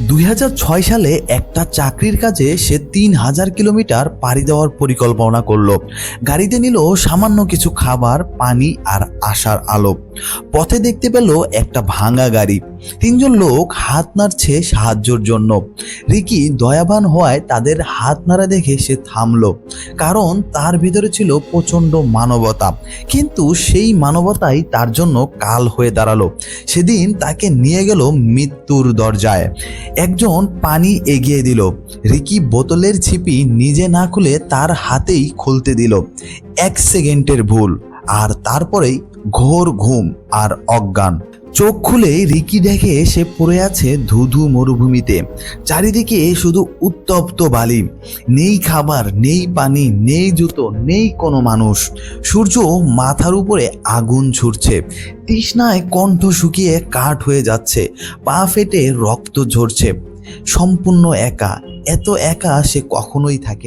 দুই হাজার ছয় সালে একটা চাকরির কাজে সে তিন হাজার কিলোমিটার পাড়ি দেওয়ার পরিকল্পনা করল। গাড়িতে নিল সামান্য কিছু খাবার, পানি আর আশার আলো। পথে দেখতে পেল একটা ভাঙা গাড়ি। তিনজন লোক হাত নাড়ছে সাহায্যের জন্য। রিকি দয়াবান হওয়ায় তাদের হাত নাড়া দেখে সে থামলো, কারণ তার ভিতরে ছিল প্রচণ্ড মানবতা। কিন্তু সেই মানবতাই তার জন্য কাল হয়ে দাঁড়াল। সেদিন তাকে নিয়ে গেল মৃত্যুর দরজায়। একজন পানি এগিয়ে দিল। রিকি বোতলের ছিপি নিজে না খুলে তার হাতেই খুলতে দিল। এক সেকেন্ডের ভুল, আর তারপরেই ঘোর ঘুম আর অজ্ঞান। চোখ খুলে রিকি দেখে সে পড়ে আছে ধুধু মরুভূমিতে। চারিদিকে শুধু উত্তপ্ত বালি। নেই খাবার, নেই পানি, নেই জুতো, নেই কোনো মানুষ। সূর্য মাথার উপরে আগুন ছুটছে তৃষ্ণায় কণ্ঠ শুকিয়ে কাঠ হয়ে যাচ্ছে। পা ফেটে রক্ত ঝরছে। সম্পূর্ণ একা। এত একা সে কখনোই থাকে